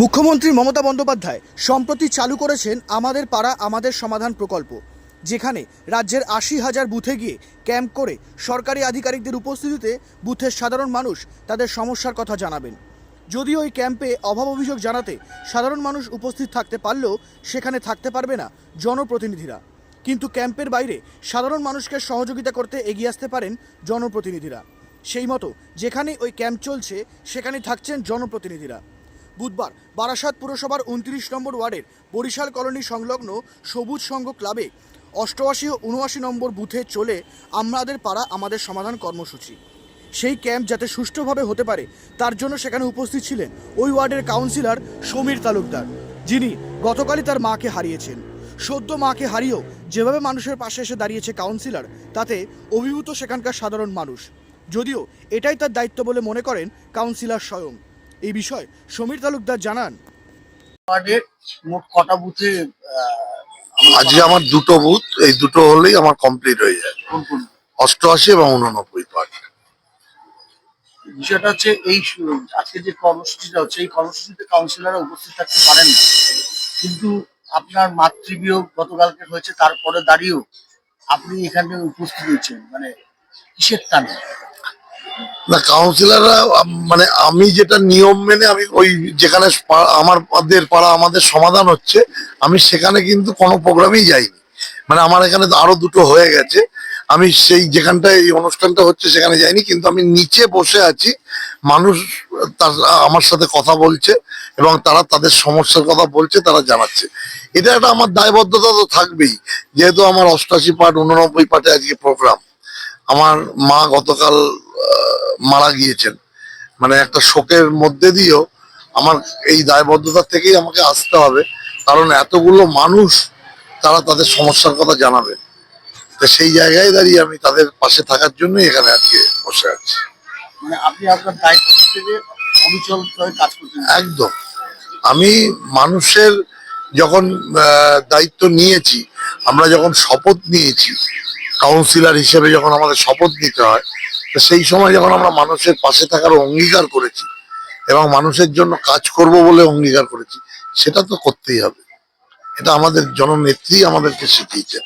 মুখ্যমন্ত্রী মমতা বন্দ্যোপাধ্যায় সম্প্রতি চালু করেছেন আমাদের পাড়া, আমাদের সমাধান প্রকল্প, যেখানে রাজ্যের আশি হাজার বুথে গিয়ে ক্যাম্প করে সরকারি আধিকারিকদের উপস্থিতিতে বুথের সাধারণ মানুষ তাদের সমস্যার কথা জানাবেন। যদিও ওই ক্যাম্পে অভাব অভিযোগ জানাতে সাধারণ মানুষ উপস্থিত থাকতে পারলেও সেখানে থাকতে পারবে না জনপ্রতিনিধিরা। কিন্তু ক্যাম্পের বাইরে সাধারণ মানুষকে সহযোগিতা করতে এগিয়ে আসতে পারেন জনপ্রতিনিধিরা। সেই মতো যেখানে ওই ক্যাম্প চলছে, সেখানে থাকছেন জনপ্রতিনিধিরা। বুধবার বারাসাত পুরসভার উনত্রিশ নম্বর ওয়ার্ডের বরিশাল কলোনি সংলগ্ন সবুজ সংঘ ক্লাবে অষ্টআশি ও উনআশি নম্বর বুথে চলে আমাদের পাড়া আমাদের সমাধান কর্মসূচি। সেই ক্যাম্প যাতে সুষ্ঠুভাবে হতে পারে, তার জন্য সেখানে উপস্থিত ছিলেন ওই ওয়ার্ডের কাউন্সিলর সমীর তালুকদার, যিনি গতকালই তার মাকে হারিয়েছেন। সদ্য মাকে হারিয়েও যেভাবে মানুষের পাশে এসে দাঁড়িয়েছে কাউন্সিলর, তাতে অভিভূত সেখানকার সাধারণ মানুষ। যদিও এটাই তার দায়িত্ব বলে মনে করেন কাউন্সিলর স্বয়ং। এই বিষয়ে সমীর তালুকদার জানান। ওয়ার্ডের মোট কটা বুথে আজকে আমার দুটো বুথ এই দুটো হলেই আমার কমপ্লিট হয়ে যায়। কোন কোন? অষ্টআশি এবং উননব্বই পার্ট। বিষয়টা হচ্ছে এই আজকে যে কর্মসূচিটা হচ্ছে এই কর্মসূচিতে কাউন্সিলররা উপস্থিত থাকতে পারেন না। কিন্তু আপনার মাতৃবিয়োগ গতকালকে হয়েছে তারপরে দাঁড়িয়েও আপনি এখানে উপস্থিত হয়েছেন। মানে কিসের টানে? না কাউন্সিলররা মানে আমি যেটা নিয়ম মেনে আমি ওই যেখানে আমার পাড়া আমাদের সমাধান হচ্ছে, আমি সেখানে কিন্তু কোনো প্রোগ্রামেই যাইনি। মানে আমার এখানে আরও দুটো হয়ে গেছে। আমি সেই যেখানটায় এই অনুষ্ঠানটা হচ্ছে সেখানে যাইনি, কিন্তু আমি নিচে বসে আছি। মানুষ তার, আমার সাথে কথা বলছে এবং তারা তাদের সমস্যার কথা বলছে, তারা জানাচ্ছে। এটা একটা আমার দায়বদ্ধতা তো থাকবেই, যেহেতু আমার অষ্টাশি পার্ট, উননব্বই পার্টে আজকে প্রোগ্রাম। আমার মা গতকাল মারা গিয়েছেন। মানে একটা শোকের মধ্যে দিয়েও আমার এই দায়বদ্ধতা থেকেই আমাকে আসতে হবে। কারণ এতগুলো মানুষ তারা তাদের সমস্যার কথা জানাবে। তো সেই জায়গায় দাঁড়িয়ে আমি তাদের পাশে থাকার জন্য এখানে আজকে বসে আছি। মানে আপনি আপনার দায়িত্ব থেকে অবিচল কাজ করতেন একদম। আমি মানুষের যখন দায়িত্ব নিয়েছি আমরা যখন শপথ নিয়েছি কাউন্সিলর হিসেবে যখন আমাদের শপথ নিতে হয় তো সেই সময় যখন আমরা মানুষের পাশে থাকার অঙ্গীকার করেছি এবং মানুষের জন্য কাজ করব বলে অঙ্গীকার করেছি, সেটা তো করতেই হবে। এটা আমাদের জননেত্রী আমাদেরকে শিখিয়েছেন।